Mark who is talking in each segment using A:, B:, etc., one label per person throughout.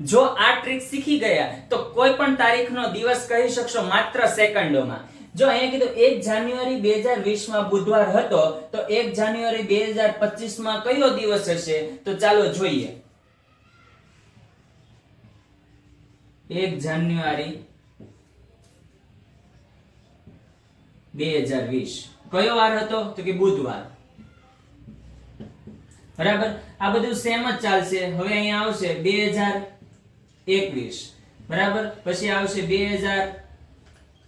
A: જો આ ટ્રીક શીખી ગયા, તો કોઈ પણ તારીખનો દિવસ કહી શકશો માત્ર સેકન્ડોમાં. જો અહીંયા કીધું એક જાન્યુઆરી બે હજાર વીસમાં બુધવાર હતો, તો એક જાન્યુઆરી બે હજાર પચીસમાં કયો દિવસ હશે? તો ચાલો જોઈએ. એક જાન્યુઆરી બે હજાર વીસ. કયો વાર હતો? તો કે બુધવાર. બરાબર? આ બધું સેમ જ ચાલશે. હવે અહીંયા આવશે. બે હજાર એકવીસ. બરાબર? પછી આવશે બે હજાર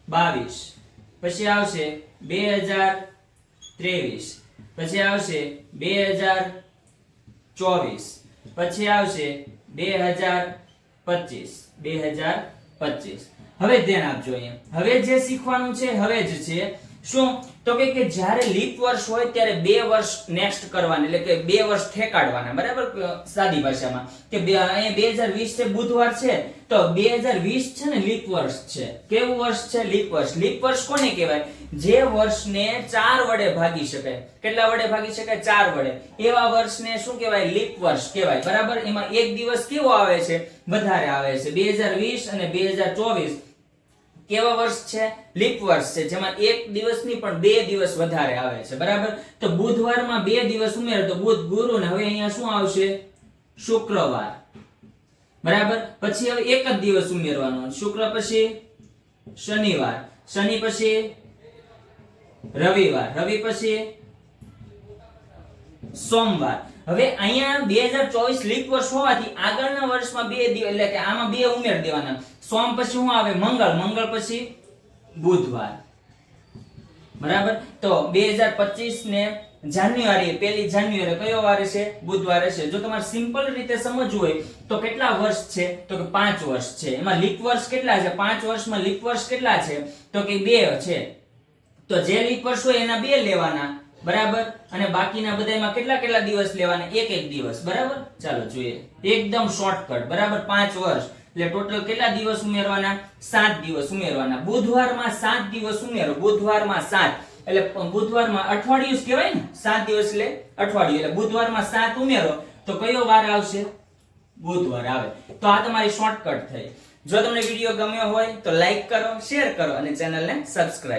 A: બાવીસ. પછી આવશે બે હજાર ત્રેવીસ. પછી આવશે બે હજાર ચોવીસ. પછી આવશે બે હજાર પચીસ. બે હજાર પચીસ. હવે ધ્યાન આપજો અહીંયા. હવે જે શીખવાનું છે, હવે જ છે. શું? તો કે કે જ્યારે લીપ વર્ષ હોય ત્યારે બે વર્ષ નેક્સ્ટ કરવાના, એટલે કે બે વર્ષ ઠેકાડવાના, બરાબર? સાદી ભાષામાં. કે અહીંયા બે હજાર વીસ છે, બુધવાર છે, તો બે હજાર વીસ છે ને લીપ વર્ષ છે. કેવું વર્ષ છે? લીપ વર્ષ. લીપ વર્ષ કોને કહેવાય? જે વર્ષને ચાર વડે ભાગી શકાય. કેટલા વડે ભાગી શકાય? ચાર વડે. એવા વર્ષને શું કહેવાય? લીપ વર્ષ કહેવાય. બરાબર? એમાં એક દિવસ કેવો આવે છે? વધારે આવે છે. બે હજાર વીસ અને બે હજાર ચોવીસ. કેવા વર્ષ છે? લીપ વર્ષ છે, જેમાં એક દિવસની પણ બે દિવસ વધારે આવે છે, બરાબર? તો બુધવારમાં બે દિવસ ઉમેરો, તો બુધ ગુરુ ને હવે અહીંયા શું આવશે? શુક્રવાર. બરાબર? પછી હવે એક જ દિવસ ઉમેરવાનો શુક્ર પછી શનિવાર. શનિ પછી રવિવાર. રવિ પછી સોમવાર. હવે અહીંયા બે હજાર ચોવીસ લીપ વર્ષ હોવાથી આગળના વર્ષમાં બે દિવસ એટલે કે આમાં બે ઉમેર દેવાના. સોમ પછી શું આવે? મંગળ. મંગળ પછી બુધવાર. બરાબર? તો બે હજાર પચીસ ને જાન્યુઆરી પહેલી જાન્યુઆરી કયો વાર છે? બુધવાર છે. જો તમારે સિમ્પલ રીતે સમજવું હોય, તો કેટલા વર્ષ છે? તો કે પાંચ વર્ષ છે. એમાં લીપ વર્ષ કેટલા છે? પાંચ વર્ષમાં લીપ વર્ષ કેટલા છે? તો કે બે છે. તો જે લીપ વર્ષ હોય એના બે લેવાના. બરાબર? અને બાકીના બધામાં કેટલા કેટલા દિવસ લેવાના? એક એક દિવસ. બરાબર? ચાલો જોઈએ. એકદમ શોર્ટકટ બરાબર? પાંચ વર્ષ. એટલે ટોટલ કેટલા દિવસ ઉમેરવાના? સાત દિવસ ઉમેરવાના. બુધવારમાં સાત દિવસ ઉમેરો. બુધવારમાં સાત. એટલે બુધવારમાં અઠવાડિયું કહેવાય ને? સાત દિવસ એટલે અઠવાડિયું. એટલે બુધવારમાં સાત ઉમેરો, તો કયો વાર આવશે? બુધવાર આવે. તો આ તમારી શોર્ટકટ થઈ. જો તમને વીડિયો ગમ્યો હોય, તો લાઈક કરો શેર કરો અને ચેનલને સબસ્ક્રાઇબ